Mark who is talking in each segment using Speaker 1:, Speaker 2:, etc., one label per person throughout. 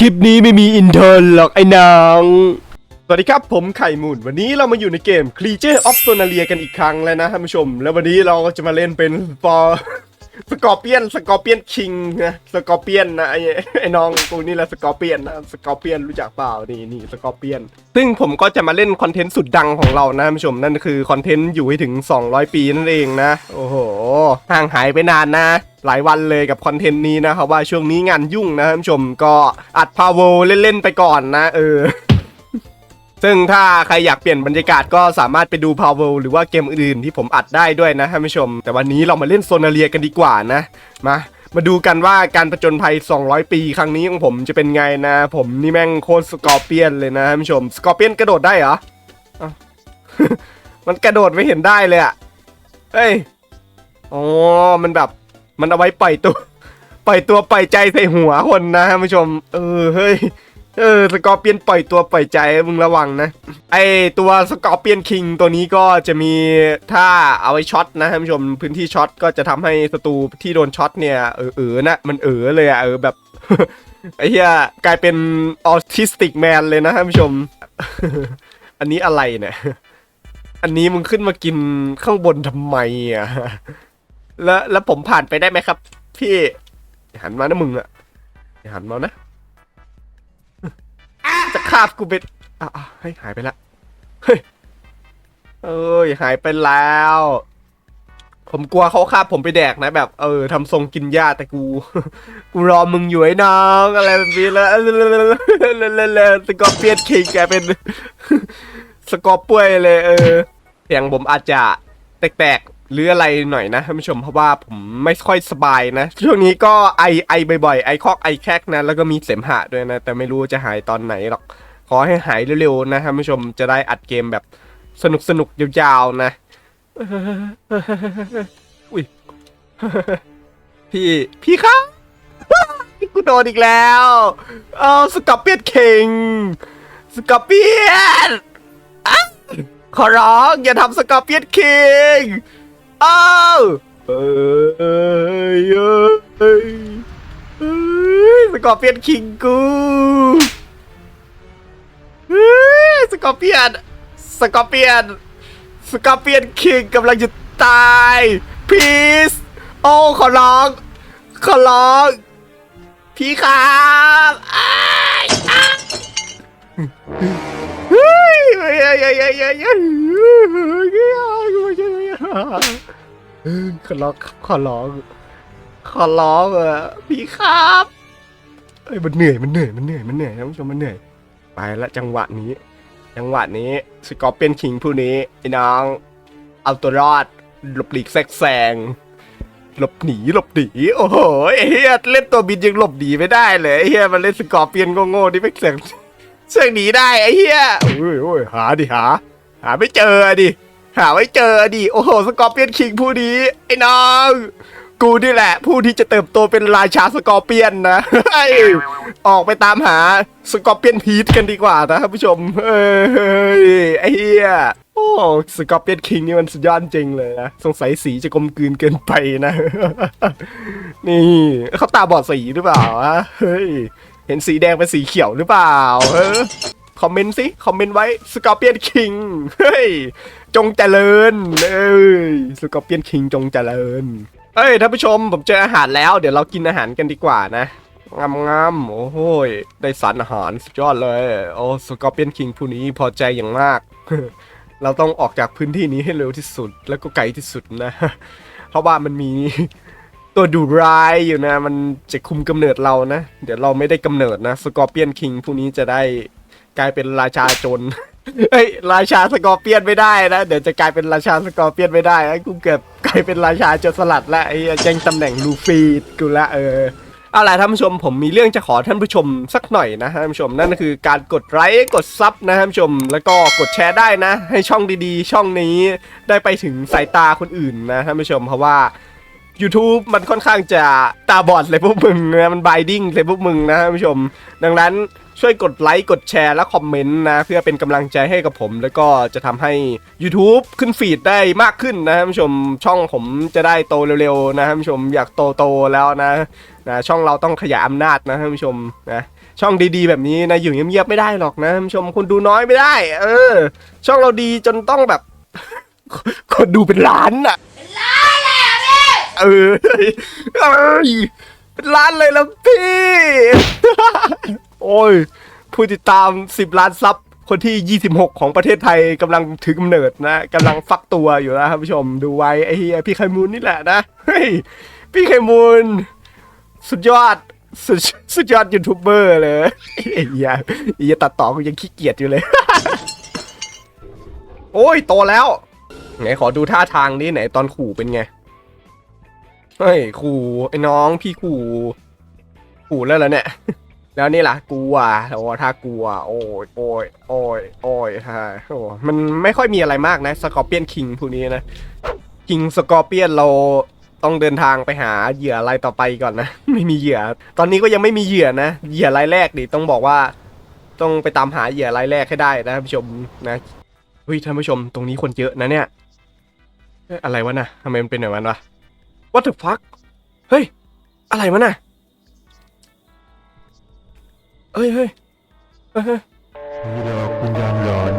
Speaker 1: คลิปนี้ไม่มีอินเทอร์หรอกไอ้นาง สวัสดีครับผมไข่หมูนวันนี้เรามาอยู่ในเกม Creature of Sonalia กันอีกครั้งแล้วนะท่านผู้ชม แล้ววันนี้เราก็จะมาเล่นเป็นฟอ สกอร์เปียน สกอร์เปียนคิงนะ สกอร์เปียนนะไอ้ไอ้น้องกูนี่แหละสกอร์เปียนนะ สกอร์เปียนรู้จักเปล่า นี่นี่สกอร์เปียน ซึ่งผมก็จะมาเล่นคอนเทนต์สุดดังของเรานะท่านผู้ชม นั่นคือคอนเทนต์อยู่ให้ถึง 200 ปีนั่นเองนะ โอ้โห ห่างหายไปนานนะหลายวันเลยกับคอนเทนต์นี้นะครับว่าช่วงนี้งานยุ่งนะท่านผู้ชมก็อัดพาวเวลเล่นๆไปก่อนนะ เออ ซึ่งถ้าใครอยากเปลี่ยนบรรยากาศก็สามารถไปดู p o w e r หรือว่าเกมอื่นๆที่ผมอัดได้ด้วยนะท่านผู้ชม แต่วันนี้เรามาเล่นโซนาเลียกันดีกว่านะ มามาดูกันว่าการประจนภัย 200 ปีครั้งนี้ของผมจะเป็นไงนะ ผมนี่แม่งโคตรสกอร์เปียนเลยนะท่านผู้ชม สกอร์เปียนกระโดดได้เหรออมันกระโดดไม่เห็นได้เลยอะเฮ้ย อ๋อ มันแบบ มันเอาไว้ปล่อยตัว ปล่อยตัวปล่อยใจใส่หัวคนนะท่านผู้ชม เออ เฮ้ย เออสกอร์เปียนปล่อยตัวปล่อยใจมึงระวังนะ ไอตัวสกอร์เปียนคิงตัวนี้ก็จะมีถ้าเอาไว้ช็อตนะท่านผู้ชมพื้นที่ช็อตก็จะทำให้ศัตรูที่โดนช็อตเนี่ยเออเออนะมันเออเลยอะเออแบบไอ้เหี้ยกลายเป็นออทิสติกแมนเลยนะท่านผู้ชม อันนี้อะไรเนี่ยอันนี้มึงขึ้นมากินข้างบนทำไมอะแล้วแล้วผมผ่านไปได้ไหมครับ พี่หันมานะมึงอะหันมานะาบกูเป็นอะอะเฮ้ยหายไปละเฮ้ยเอ้ยหายไปแล้ว ผมกลัวเขาคาบผมไปแดกนะแบบ เออทำทรงกินหญ้าแต่กู กูรอมึงอยู่ไอ้น้องอะไรแบบนี้แล้วสกอร์เปียนคิงแกเป็นสกอร์ป่วยเลย เออเสียงผมอาจจะแปลกๆหรืออะไรหน่อยนะท่านผู้ชมเพราะว่าผมไม่ค่อยสบายนะ ช่วงนี้ก็ไอไอบ่อยๆไอคอกไอแคกนะแล้วก็มีเสมหะด้วยนะ แต่ไม่รู้จะหายตอนไหนหรอก ขอให้หายเร็วๆนะท่านผู้ชมจะได้อัดเกมแบบสนุกๆยาวๆนะอุ้ยพี่พี่ครับกูโดนอีกแล้วเอาสกอร์เปียนคิงสกอร์เปียนขอร้องอย่าทำสกอร์เปียนคิงเอ้าเอ้ยเอ้ยเอ้ยเอ้ยสกอร์เปียนคิงกู อร์เปียน สกอร์เปียน สกอร์เปียนคิงกำลังจะตาย พีซโอ้ขอร้อง ขอร้อง พี่ครับเฮ้ยเฮ้ยเฮ้ยเฮ้ยเฮ้ยเฮ้ยขอร้องขอร้อง ขอร้องเออพี่ครับเอ้ยมันเหนื่อยมันเหนื่อยมันเหนื่อยมันเหนื่อยท่านผู้ชมมันเหนื่อย ไปละจังหวะนี้ จังหวะนี้สกอร์เปียนคิงผู้นี้ไอ้น้อง เอาตัวรอด หลบหลีกแซกแซงหลบหนีหลบหนีโอ้โหไอเฮียเล่นตัวบินยังหลบหนีไม่ได้เลยไอเฮียมันเล่นสกอร์เปียนโง่ๆนี่ไม่เสียงเสียงหนีได้ไอ้เฮียโอ้ยโอ้ยหาดิหา หาไม่เจอดิหาไม่เจอดิโอ้โหสกอร์เปียนคิงผู้นี้ไอ้น้อง กูนี่แหละ ผู้ที่จะเติบโตเป็นราชาสกอร์เปียนนะออกไปตามหาสกอร์เปียนพีทกันดีกว่านะท่านผู้ชมเฮ้ยไอ้เหี้ยโอ้สกอร์เปียนคิงนี่มันสุดยอดจริงเลยนะสงสัยสีจะกลมกลืนเกินไปนะ นี่เขาตาบอดสีหรือเปล่าวะเฮ้ยเห็นสีแดงเป็นสีเขียวหรือเปล่าเออคอมเมนต์สิ คอมเมนต์ไว้สกอร์เปียนคิงเฮ้ย จงเจริญเอ้ยสกอร์เปียนคิงจงเจริญ เอ้ยท่านผู้ชมผมเจออาหารแล้ว เดี๋ยวเรากินอาหารกันดีกว่านะงามงามๆโอ้โหได้สารอาหารสุดยอดเลย โอ้สกอร์เปียนคิงผู้นี้พอใจอย่างมาก เราต้องออกจากพื้นที่นี้ให้เร็วที่สุด แล้วก็ไกลที่สุดนะ เพราะว่ามันมีตัวดูร้ายอยู่นะ มันจะคุมกำเนิดเรานะ เดี๋ยวเราไม่ได้กำเนิดนะ สกอร์เปียนคิงผู้นี้จะได้กลายเป็นราชาโจร เฮ้ยราชาสกอร์เปียนไม่ได้นะ เดี๋ยวจะกลายเป็นราชาสกอร์เปียนไม่ได้ไอ้กูเกือบกลายเป็นราชาโจรสลัดและไอ้ยแจ้งตำแหน่งลูฟี่กูละเออเอาล่ะท่านผู้ชมผมมีเรื่องจะขอท่านผู้ชมสักหน่อยนะท่านผู้ชมนั่นก็คือการกดไลค์กดซับนะท่านผู้ชม แล้วก็กดแชร์ได้นะ ให้ช่องดีๆ ช่องนี้ได้ไปถึงสายตาคนอื่นนะท่านผู้ชมเพราะว่า YouTube มันค่อนข้างจะตาบอดเลยพวกมึงนะมันบายดิ้งเลยพวกมึงนะท่านผู้ชม ดังนั้นช่วยกดไลค์กดแชร์และคอมเมนต์นะ เพื่อเป็นกำลังใจให้กับผม แล้วก็จะทำให้ YouTube ขึ้นฟีดได้มากขึ้นนะท่านผู้ชมช่องผมจะได้โตเร็วๆนะท่านผู้ชมอยากโตๆแล้วนะนะช่องเราต้องขยายอำนาจนะท่านผู้ชมนะช่องดีๆ แบบนี้นะอยู่เงียบๆไม่ได้หรอกนะท่านผู้ชมคนดูน้อยไม่ได้ เออ ช่องเราดีจนต้องแบบคนดูเป็นล้านอะ เออเอ้ยเป็นล้านเลยแล้วพี่ โอ้ย ผู้ติดตาม10ล้านซับคนที่ 26 ของประเทศไทยกำลังถือกำเนิดนะกำลังฟักตัวอยู่นะครับผู้ชมดูไว้ไอ้เฮียพี่ไขมูลนี่แหละนะเฮ้ยพี่ไขมูล สุดยอดสุดสุดยอดยูทูบเบอร์เลยไอ้เฮียไอ้เฮียตัดต่อกูยังขี้เกียจอยู่เลย โอ้ยโตแล้ว ไหนขอดูท่าทางนี่ไหนตอนขู่เป็นไง เฮ้ยขู่ไอ้น้องพี่ขู่ขู่แล้วเหรอเนี่ย แล้วนี่ล่ะกลัวโอ้ถ้ากลัว โอ้ยโอ้ยโอ้ยโอ้ยฮะโอ้มันไม่ค่อยมีอะไรมากนะสกอร์เปียนคิงพวกนี้นะคิงสกอร์เปียนเราต้องเดินทางไปหาเหยื่อรายต่อไปก่อนนะ ไม่มีเหยื่อ ตอนนี้ก็ยังไม่มีเหยื่อนะเหยื่อรายแรกดิต้องบอกว่า ต้องไปตามหาเหยื่อรายแรกให้ได้นะท่านผู้ชมนะเฮ้ยท่านผู้ชมตรงนี้คนเยอะนะเนี่ย อะอะไรวะน่ะทำไมมันเป็นแบบนั้นวะ What the fuck เฮ้ย อะไรวะน่ะเฮ้ยเฮ้ยเฮ้ยเฮ้ย
Speaker 2: นี่หลอกวิญญาณหลอน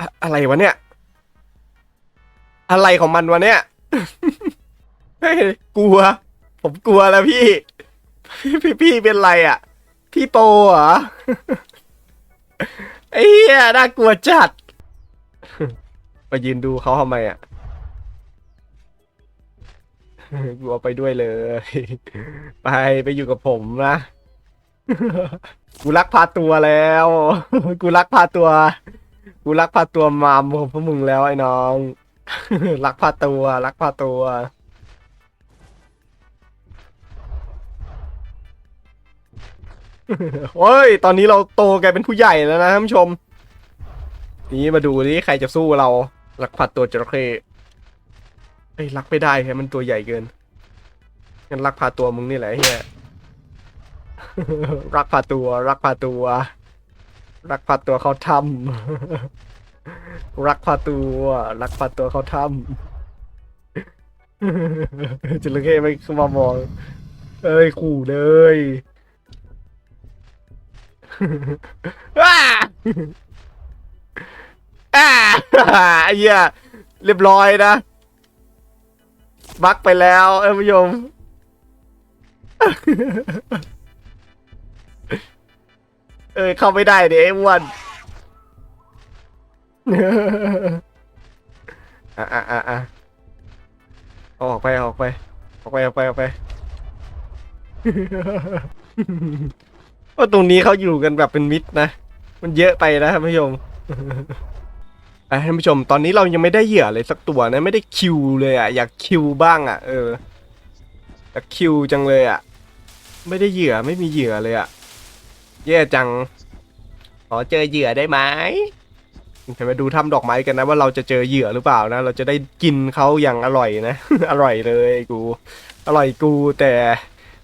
Speaker 1: อะอะไรวะเนี่ย อะไรของมันวะเนี่ย เฮ้ย กลัว ผมกลัวแล้วพี่พี่ พี่พี่เป็นไรอะ พี่โปเหรอไอ้เหี้ยน่ากลัวจัด มายืนดูเขาทำไมอะ กูเอาไปด้วยเลย ไปไปอยู่กับผมนะ กูรักพาตัวแล้ว กูรักพาตัว กูรักพาตัวมามของพวกมึงแล้วไอ้น้อง รักพาตัว รักพาตัวโอ้ย ตอนนี้เราโตกลายเป็นผู้ใหญ่แล้วนะท่านผู้ชม นี่มาดูนี่ใครจะสู้เรา รักพาตัวจระเข้ เอ้รักไม่ได้แค่มันตัวใหญ่เกินงั้นรักพาตัวมึงนี่แหละเฮียรักพาตัว รักพาตัว รักพาตัวเขาทำรักพาตัว รักพาตัวเขาทำจระเข้ไม่เข้ามามองเอ้ยขู่เลยว้าอ่าเหี้ยเรียบร้อยนะ บักไปแล้วท่านผู้ชมเอ้ยเข้าไม่ได้เดี๋ยวไอ้อ้วนอะอะอะอะออกไปออกไป ออกไปออกไปออกไปว่าตรงนี้เขาอยู่กันแบบเป็นมิตรนะ มันเยอะไปนะท่านผู้ชม ท่านผู้ชมตอนนี้เรายังไม่ได้เหยื่อเลยสักตัวนะไม่ได้คิวเลยอะอยากคิวบ้างอะเอออยากคิวจังเลยอะไม่ได้เหยื่อไม่มีเหยื่อเลยอะแย่จังขอเจอเหยื่อได้ไหมจะมาดูถ้ำดอกไม้กันนะว่าเราจะเจอเหยื่อหรือเปล่านะ เราจะได้กินเขาอย่างอร่อยนะ อร่อยเลยกู อร่อยกูแต่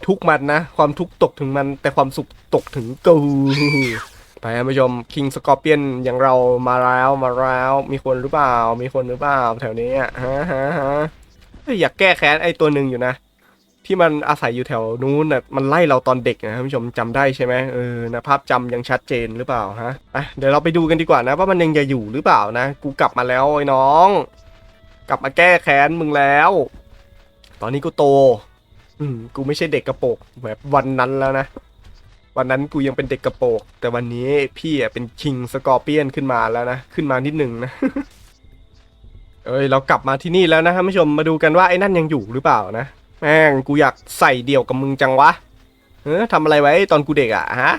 Speaker 1: ทุกมันนะ ความทุกตกถึงมันแต่ความสุขตกถึงกู ไปท่านผู้ชมคิงสกอร์เปียนอย่างเรามาแล้วมาแล้วมีคนหรือเปล่า มีคนหรือเปล่าแถวนี้ฮะฮะฮะอยากแก้แค้นไอ้ตัวหนึ่งอยู่นะ ที่มันอาศัยอยู่แถวนู้นน่ะมันไล่เราตอนเด็กนะท่านผู้ชมจำได้ใช่ไหมเออนะภาพจำยังชัดเจนหรือเปล่าฮะไปเดี๋ยวเราไปดูกันดีกว่านะว่ามันยังจะอยู่หรือเปล่านะ กูกลับมาแล้วไอ้น้อง กลับมาแก้แค้นมึงแล้ว ตอนนี้กูโต อืมกูไม่ใช่เด็กกระโปรงแบบวันนั้นแล้วนะ วันนั้นกูยังเป็นเด็กกระโปงแต่วันนี้พี่อะเป็นคิงสกอร์เปียนขึ้นมาแล้วนะ ขึ้นมานิดหนึ่งนะ เอ้ยเรากลับมาที่นี่แล้วนะท่านผู้ชมมาดูกันว่าไอ้นั่นยังอยู่หรือเปล่านะ แม่งกูอยากใส่เดี่ยวกับมึงจังวะเออทำอะไรไว้ตอนกูเด็กอะฮะ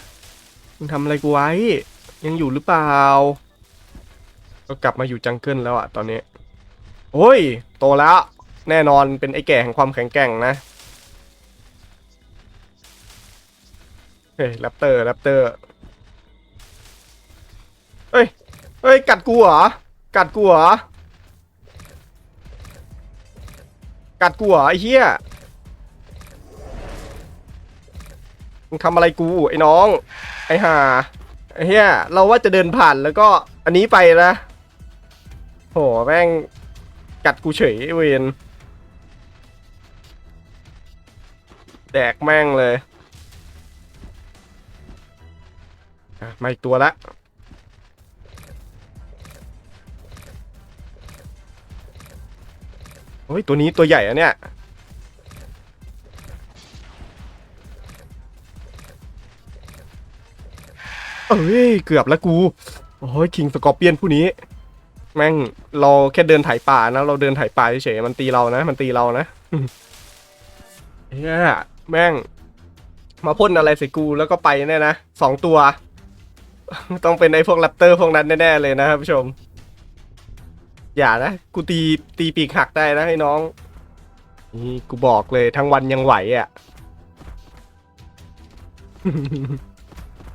Speaker 1: มึงทำอะไรกูไว้ ยังอยู่หรือเปล่าก็กลับมาอยู่จังเกิลแล้วอะตอนนี้โอ้ย โตแล้ว แน่นอนเป็นไอ้แก่แห่งความแข็งแกร่งนะ ฮ้ยแรปเตอร์แรปเตอร์เฮ้ยเฮ้ยกัดกูเหรอกัดกูเหรอกัดกูเหรอไอ้เหี้ยมึงทำอะไรกูไอ้น้องไอ้ห่าไอ้เหี้ยเราว่าจะเดินผ่านแล้วก็อันนี้ไปนะโหแม่งกัดกูเฉยเวนแดกแม่งเลย อะมาอีกตัวละเฮ้ยตัวนี้ตัวใหญ่อะเนี่ยเอ้ยเกือบแล้วกูโอ้ยคิงสกอร์เปียนผู้นี้ แม่งเราแค่เดินถ่ายป่านะเราเดินถ่ายป่าเฉยมันตีเรานะ มันตีเรานะเฮียแม่ง มาพ่นอะไรใส่กูแล้วก็ไปแน่นะสองตัว ต้องเป็นไอ้พวกแรปเตอร์พวกนั้นแน่ๆเลยนะครับผู้ชม อย่านะ กูตีตีปีกหักได้นะไอ้น้อง นี่กูบอกเลยทั้งวันยังไหวอะ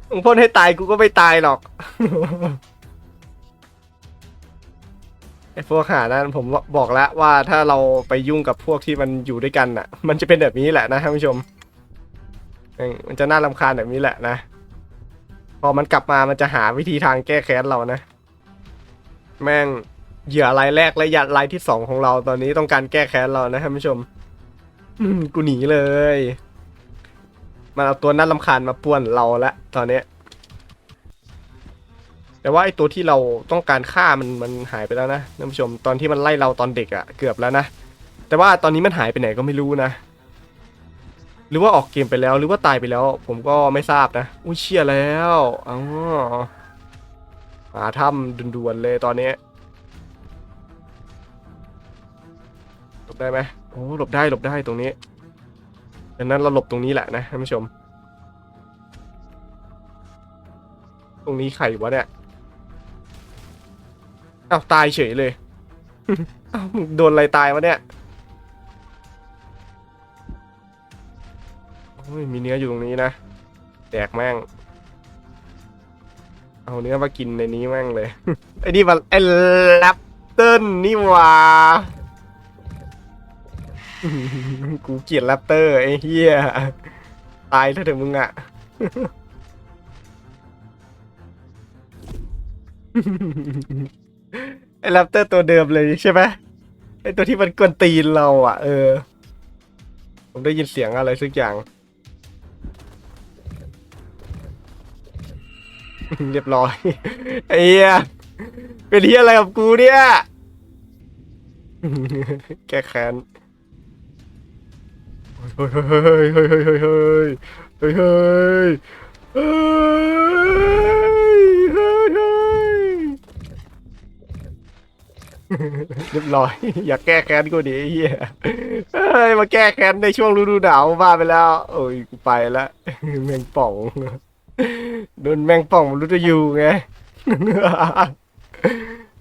Speaker 1: มึงพ่นให้ตายกูก็ไม่ตายหรอก ไอ้พวกหานั้นผมบอกแล้วว่าถ้าเราไปยุ่งกับพวกที่มันอยู่ด้วยกันอะ มันจะเป็นแบบนี้แหละนะท่านผู้ชม มันจะน่ารำคาญแบบนี้แหละนะ พอมันกลับมามันจะหาวิธีทางแก้แค้นเรานะ แม่งเหยื่อรายแรกและยัดรายที่สองของเราตอนนี้ต้องการแก้แค้นเรานะท่านผู้ชมกูหนีเลยมันเอาตัวน่ารำคาญมาป่วนเราละตอนนี้แต่ว่าไอตัวที่เราต้องการฆ่ามันมันหายไปแล้วนะท่านผู้ชมตอนที่มันไล่เราตอนเด็กอะเกือบแล้วนะแต่ว่าตอนนี้มันหายไปไหนก็ไม่รู้นะ หรือว่าออกเกมไปแล้วหรือว่าตายไปแล้ว ผมก็ไม่ทราบนะอุ้ยเชี่ยแล้วอ๋อหาถ้ำด่วนๆเลยตอนนี้หลบได้ไหมโอ้หลบได้หลบได้ตรงนี้ดังนั้นเราหลบตรงนี้แหละนะท่านผู้ชม ตรงนี้ไข่วะเนี่ยอ้าวตายเฉยเลยอ้าวโดนอะไรตายวะเนี่ย อ้ยมีเนื้ออยู่ตรงนี้นะแดกแม่ง เอาเนื้อมากินในนี้แม่งเลย ไอ้นี่มันไอ้แรปเติ้ลนี่หว่ากูเกลียดแรปเตอร์ไอ้เหี้ยตายถอะเถอะมึงอะไอ้แรปเตอร์ตัวเดิมเลยใช่ไหมไอ้ตัวที่มันกวนตีนเราอะ เออ ผมได้ยินเสียงอะไรสักอย่าง เรียบร้อยไอ้เหี้ยเป็นเหี้ยอะไรกับกูเนี่ย แก้แค้นเฮ้ยเฮ้ยเฮ้ยเฮ้ยเฮ้ยเฮ้ยเฮ้ยเฮ้ยเฮ้ยเฮ้ยเฮ้ยเรียบร้อย อยากแก้แค้นกูดิไอ้เฮียเฮ้ยมาแก้แค้นในช่วงฤดูหนาวบ้าไปแล้ว โอ้ยกูไปละแมงป่อง โดนแมงป่องมันรู้จะอยู่ไง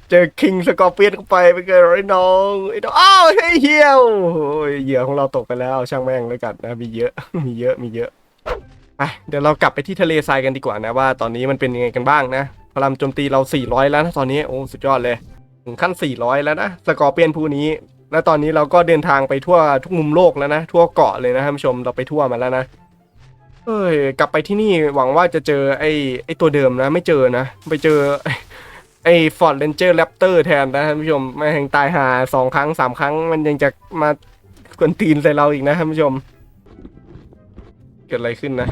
Speaker 1: เจอคิงสกอร์เปียนเข้าไปไปเกิดไอ้น้องไอ้น้องอ้าวเฮ้ยเฮียวเหยื่อของเราตกไปแล้วช่างแม่งแล้วกันนะมีเยอะมีเยอะมีเยอะไปเดี๋ยวเรากลับไปที่ทะเลทรายกันดีกว่านะว่าตอนนี้มันเป็นยังไงกันบ้างนะพลังโจมตีเรา 400 แล้วนะตอนนี้โอ้สุดยอดเลยถึงขั้น 400 แล้วนะสกอร์เปียนผู้นี้แล้วตอนนี้เราก็เดินทางไปทั่วทุกมุมโลกแล้วนะทั่วเกาะเลยนะท่านผู้ชมเราไปทั่วมาแล้วนะ เอ้ยกลับไปที่นี่หวังว่าจะเจอไอ้ไอ้ตัวเดิมนะ ไม่เจอนะ ไปเจอไอ้ฟอร์ดเรนเจอร์แรปเตอร์แทนนะท่านผู้ชมแม่งตายหาสองครั้งสามครั้ง มันยังจะมากวนตีนใส่เราอีกนะท่านผู้ชม เกิดอะไรขึ้นนะ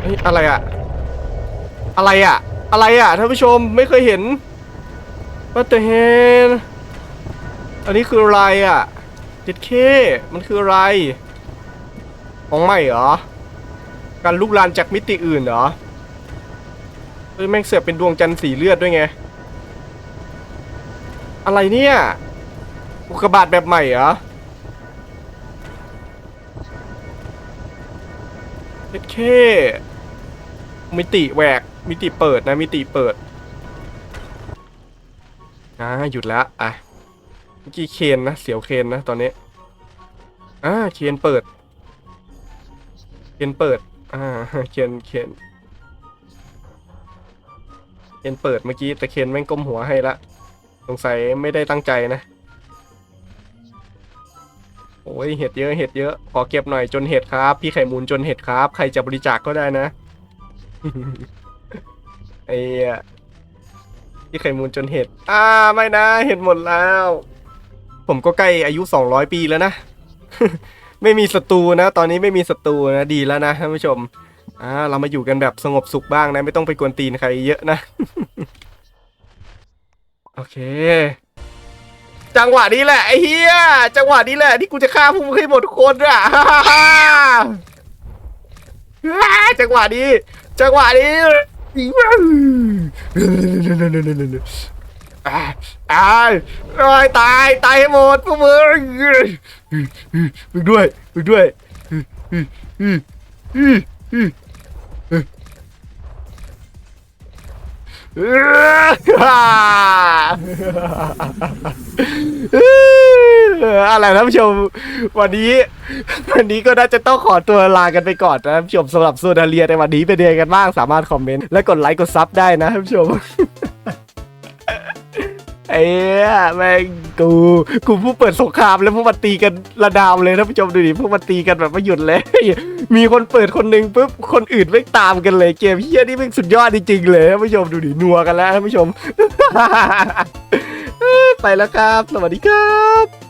Speaker 1: เฮ้ยอะไรอะอะไรอะอะไรอะท่านผู้ชมไม่เคยเห็นว่าแต่เห็นอันนี้คืออะไรอะจ็ดเคมันคืออะไรของใหม่เหรอ การลุกลานจากมิติอื่นเหรอเฮ้ยแม่งเสือกเป็นดวงจันทร์สีเลือดด้วยไง อะไรเนี่ย อุกกาบาตแบบใหม่เหรอเอ็ดเคมิติแหวก มิติเปิดนะ มิติเปิดอ่าหยุดแล้ว อะเมื่อกี้เคนนะ เสียวเคนนะ ตอนนี้อ่าเคนเปิดเคนเปิด อ่าเคนเคนเคนเปิดเมื่อกี้แต่เคนแม่งก้มหัวให้ละสงสัยไม่ได้ตั้งใจนะโอ้ยเห็ดเยอะเห็ดเยอะขอเก็บหน่อยจนเห็ดครับ พี่ไข่มูลจนเห็ดครับ ใครจะบริจาคก็ได้นะไอ้พี่ไข่มูลจนเห็ดอ่าไม่นะเห็ดหมดแล้ว ผมก็ใกล้อายุ200ปีแล้วนะ ไม่มีศัตรูนะ ตอนนี้ไม่มีศัตรูนะดีแล้วนะท่านผู้ชมอ่าเรามาอยู่กันแบบสงบสุขบ้างนะ ไม่ต้องไปกวนตีนใครเยอะนะ โอเค จังหวะนี้แหละไอ้เฮียจังหวะนี้แหละที่กูจะฆ่าพวกมึงให้หมดคนอะจังหวะนี้ จังหวะนี้ อาอ่าโอ้ยตายตายให้หมดพวกมึงมึงด้วยมึงด้วยอะไรนะท่านผู้ชมวันนี้ วันนี้ก็น่าจะต้องขอตัวลากันไปก่อนนะท่านผู้ชมสำหรับโซดาเลียในวันนี้เป็นยังไงกันบ้างสามารถคอมเมนต์และกดไลค์กดซับได้นะท่านผู้ชม ไอ้แม่งกูกูผู้เปิดสงครามแล้วพวกมันตีกันระดามเลยท่านผู้ชมดูดิพวกมันตีกันแบบไม่หยุดเลย มีคนเปิดคนหนึ่งปุ๊บคนอื่นไม่ตามกันเลยเกมเฮียนี่เป็นสุดยอดจริงๆเลยท่านผู้ชมดูดินัวกันแล้วท่านผู้ชม ไปแล้วครับ สวัสดีครับ